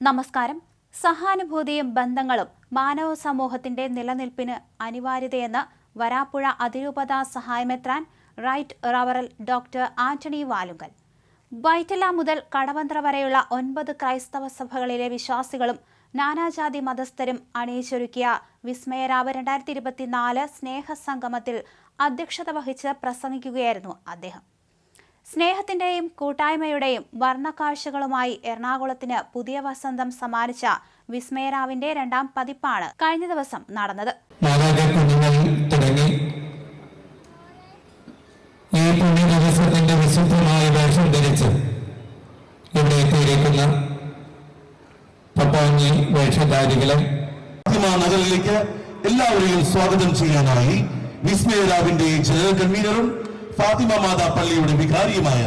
നമസ്കാരം. സഹാനുഭൂതിയും ബന്ധങ്ങളും മാനവ സമൂഹത്തിന്റെ നിലനിൽപ്പിന് അനിവാര്യതയെന്ന് വരാപ്പുഴ അതിരൂപത സഹായമെത്രാൻ റൈറ്റ് റവറൽ ഡോക്ടർ ആന്റണി വാലുങ്കൽ. വൈറ്റല മുതൽ കടവന്ത്ര വരെയുള്ള ഒൻപത് ക്രൈസ്തവ സഭകളിലെ വിശ്വാസികളും നാനാജാതി മതസ്ഥരും അണിയിച്ചൊരുക്കിയ വിസ്മയരാവ് രണ്ടായിരത്തി ഇരുപത്തിനാല് സ്നേഹസംഗമത്തിൽ അധ്യക്ഷത വഹിച്ച് പ്രസംഗിക്കുകയായിരുന്നു അദ്ദേഹം. സ്നേഹത്തിന്റെയും കൂട്ടായ്മയുടെയും വർണക്കാഴ്ചകളുമായി എറണാകുളത്തിന് പുതിയ വസന്തം സമ്മാനിച്ച വിസ്മയരാവിന്റെ രണ്ടാം പതിപ്പാണ് കഴിഞ്ഞ ദിവസം നടന്നത്. തുടങ്ങി. ഈ എല്ലാവരെയും സ്വാഗതം ചെയ്യാനായി വിസ്മയരാവിന്റെ ജനറൽ ഫാത്തിമ മാതാ പള്ളിയുടെ വികാരിയുമായ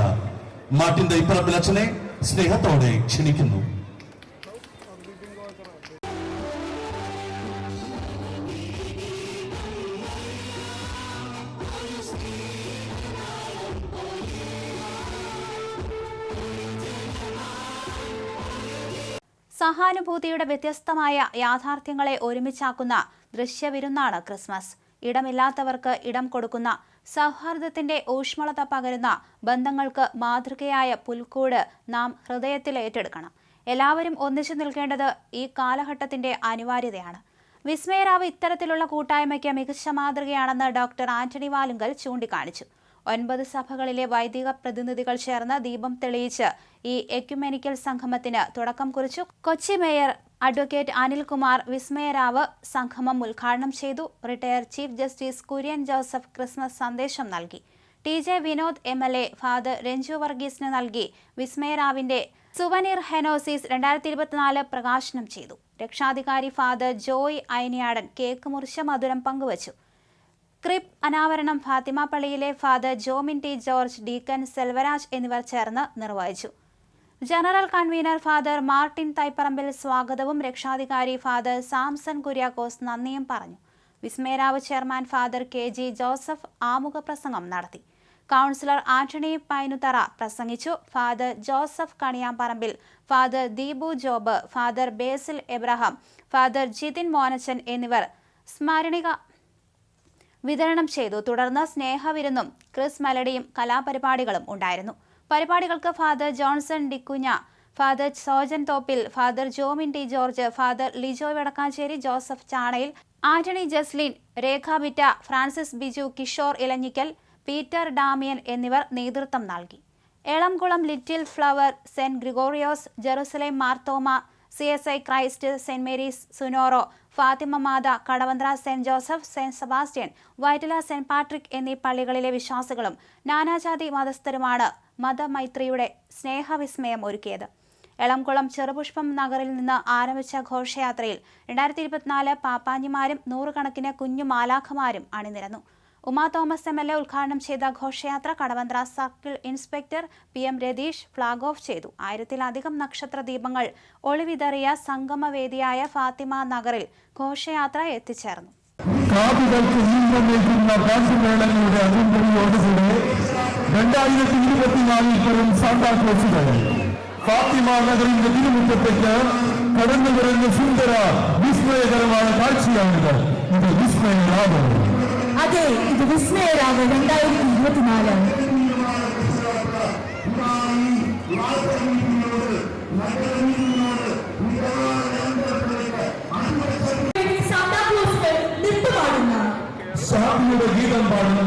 മാട്ടിന്റെ ദൈപ്പറമ്പിൽ അച്ഛനെ സ്നേഹത്തോടെ ക്ഷണിക്കുന്നു. സഹാനുഭൂതിയുടെ വ്യത്യസ്തമായ യാഥാർത്ഥ്യങ്ങളെ ഒരുമിച്ചാക്കുന്ന ദൃശ്യവിരുന്നാണ് ക്രിസ്മസ്. ഇടമില്ലാത്തവർക്ക് ഇടം കൊടുക്കുന്ന സൗഹാർദ്ദത്തിന്റെ ഊഷ്മളത പകരുന്ന ബന്ധങ്ങൾക്ക് മാതൃകയായ പുൽക്കൂട് നാം ഹൃദയത്തിൽ ഏറ്റെടുക്കണം. എല്ലാവരും ഒന്നിച്ചു നിൽക്കേണ്ടത് ഈ കാലഘട്ടത്തിന്റെ അനിവാര്യതയാണ്. വിസ്മയരാവ് ഇത്തരത്തിലുള്ള കൂട്ടായ്മയ്ക്ക് മികച്ച മാതൃകയാണെന്ന് ഡോക്ടർ ആന്റണി വാലുങ്കൽ ചൂണ്ടിക്കാണിച്ചു. ഒൻപത് സഭകളിലെ വൈദിക പ്രതിനിധികൾ ചേർന്ന് ദീപം തെളിയിച്ച് ഈ എക്യുമെനിക്കൽ സംഗമത്തിന് തുടക്കം കുറിച്ചു. കൊച്ചി മേയർ അഡ്വക്കേറ്റ് അനിൽകുമാർ വിസ്മയരാവ് സംഗമം ഉദ്ഘാടനം ചെയ്തു. Retire chief justice Kurian Joseph Christmas സന്ദേശം നൽകി. T J Vinod M L A father Ranju വർഗീസിന് നൽകി വിസ്മയരാവിന്റെ സുവനീർ ഹെനോസിസ് രണ്ടായിരത്തി ഇരുപത്തിനാല് പ്രകാശനം ചെയ്തു. രക്ഷാധികാരി ഫാദർ ജോയ് ഐനിയാടൻ കേക്ക് മുറിച്ച മധുരം പങ്കുവച്ചു. ക്രിപ്പ് അനാവരണം ഫാത്തിമ പള്ളിയിലെ father Jomin T George deacon Selvaraj എന്നിവർ ചേർന്ന് നിർവഹിച്ചു. General convener father Martin Thaiparambil സ്വാഗതവും രക്ഷാധികാരി ഫാദർ സാംസൺ കുര്യാക്കോസ് നന്ദിയും പറഞ്ഞു. Vismayaravu chairman father K G Joseph ആമുഖ പ്രസംഗം നടത്തി. കൗൺസിലർ ആന്റണി പൈനുതറ പ്രസംഗിച്ചു. Father Joseph Kaniyamparambil father Deepu Job father Basil Abraham father Jithin Monachan എന്നിവർ സ്മരണിക വിതരണം ചെയ്തു. തുടർന്ന് സ്നേഹവിരുന്നും ക്രിസ് മെലഡിയും കലാപരിപാടികളും ഉണ്ടായിരുന്നു. പരിപാടികൾക്ക് father Johnson D'Cunha father Sojan Thoppil father Jomin T George father Lijo Vadakkanchery Joseph Chanayil Antony Jaslin Rekha Bitta Francis Biju Kishore Elanjikkal Peter Damian എന്നിവർ നേതൃത്വം നൽകി. Elamkulam Little Flower saint Gregorios Jerusalem Marthoma C S I Christ saint Mary's Sunoro Fathima Matha Kadavanthra saint Joseph saint Sebastian Vyttila saint Patrick എന്നീ പള്ളികളിലെ വിശ്വാസികളും നാനാജാതി മതസ്ഥരുമാണ് മതമൈത്രിയുടെ സ്നേഹവിസ്മയം ഒരുക്കിയത്. എളംകുളം ചെറുപുഷ്പം നഗറിൽ നിന്ന് ആരംഭിച്ച ഘോഷയാത്രയിൽ രണ്ടായിരത്തി ഇരുപത്തിനാല് പാപ്പാഞ്ഞിമാരും നൂറുകണക്കിന് കുഞ്ഞു മാലാഖമാരും അണിനിരന്നു. Uma Thomas M L A ഉദ്ഘാടനം ചെയ്ത ഘോഷയാത്ര Kadavanthra circle inspector P M Ratheesh flag off ചെയ്തു. ആയിരത്തിലധികം നക്ഷത്ര ദീപങ്ങൾ ഒളിവിതറിയ സംഗമവേദിയായ ഫാത്തിമ നഗറിൽ ഘോഷയാത്ര എത്തിച്ചേർന്നു. ഫാത്തിമ നഗറിന്റെ തിരുമുറ്റത്തേക്ക് കടന്നു വരുന്ന സുന്ദര വിസ്മയകരമായ കാഴ്ചയാണിത് ഇത്. വിസ്മയരാവ് അതെ ഇത് വിസ്മയരാവ് രണ്ടായിരത്തി ഇരുപത്തിനാല്. ഗീതം പാടുന്ന